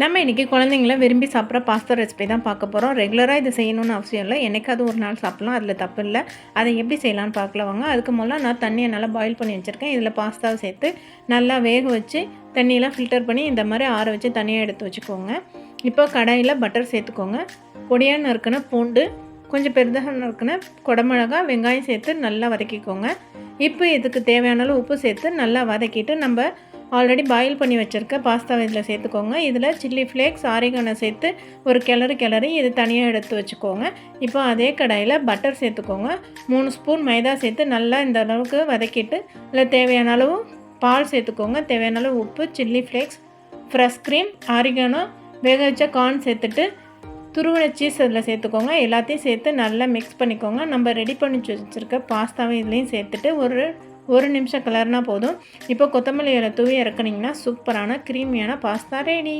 நம்ம இன்றைக்கி குழந்தைங்கள விரும்பி சாப்பிட்ற பாஸ்தா ரெசிபி தான் பார்க்க போகிறோம் ரெகுலராக இது செய்யணும்னு அவசியம் இல்லை. என்றைக்காவது ஒரு நாள் சாப்பிட்லாம். அதில் தப்பு இல்லை. அதை எப்படி செய்யலாம்னு பார்க்கலாம் வாங்க. அதுக்கு முதல்ல நான் தண்ணியை நல்லா பாயில் பண்ணி வச்சுருக்கேன். இதில் பாஸ்தாவை சேர்த்து நல்லா வேக வச்சு தண்ணியெலாம் ஃபில்டர் பண்ணி இந்த மாதிரி ஆற வச்சு தனியாக எடுத்து வச்சுக்கோங்க. இப்போ கடாயில் பட்டர் சேர்த்துக்கோங்க. பொடியாக நறுக்கின பூண்டு கொஞ்சம் பெருதாக நறுக்கின குடமிளகா வெங்காயம் சேர்த்து நல்லா வதக்கிக்கோங்க. இப்போ இதுக்கு தேவையான அளவு உப்பு சேர்த்து நல்லா வதக்கிட்டு நம்ம ஆல்ரெடி பாயில் பண்ணி வச்சுருக்க பாஸ்தா இதில் சேர்த்துக்கோங்க. இதில் சில்லி ஃப்ளேக்ஸ் ஆரிகானை சேர்த்து ஒரு கிளறு கிளறி இது தனியாக எடுத்து வச்சுக்கோங்க. இப்போ அதே கடாயில் பட்டர் சேர்த்துக்கோங்க. மூணு ஸ்பூன் மைதா சேர்த்து நல்லா இந்த அளவுக்கு வதக்கிட்டு இல்லை தேவையான அளவு பால் சேர்த்துக்கோங்க. தேவையான அளவு உப்பு chilli flakes fresh cream oregano வேக வச்ச கார்ன் சேர்த்துட்டு துருவின சீஸ் அதில் சேர்த்துக்கோங்க. எல்லாத்தையும் சேர்த்து நல்லா மிக்ஸ் பண்ணிக்கோங்க. நம்ம ரெடி பண்ணி வச்சுருக்க பாஸ்தாவை இதுலேயும் சேர்த்துட்டு ஒரு ஒரு நிமிஷம் கிளறினா போதும். இப்போ கொத்தமல்லி இலை தூவி இறக்குனிங்கன்னா சூப்பரான க்ரீமியான பாஸ்தா ரெடி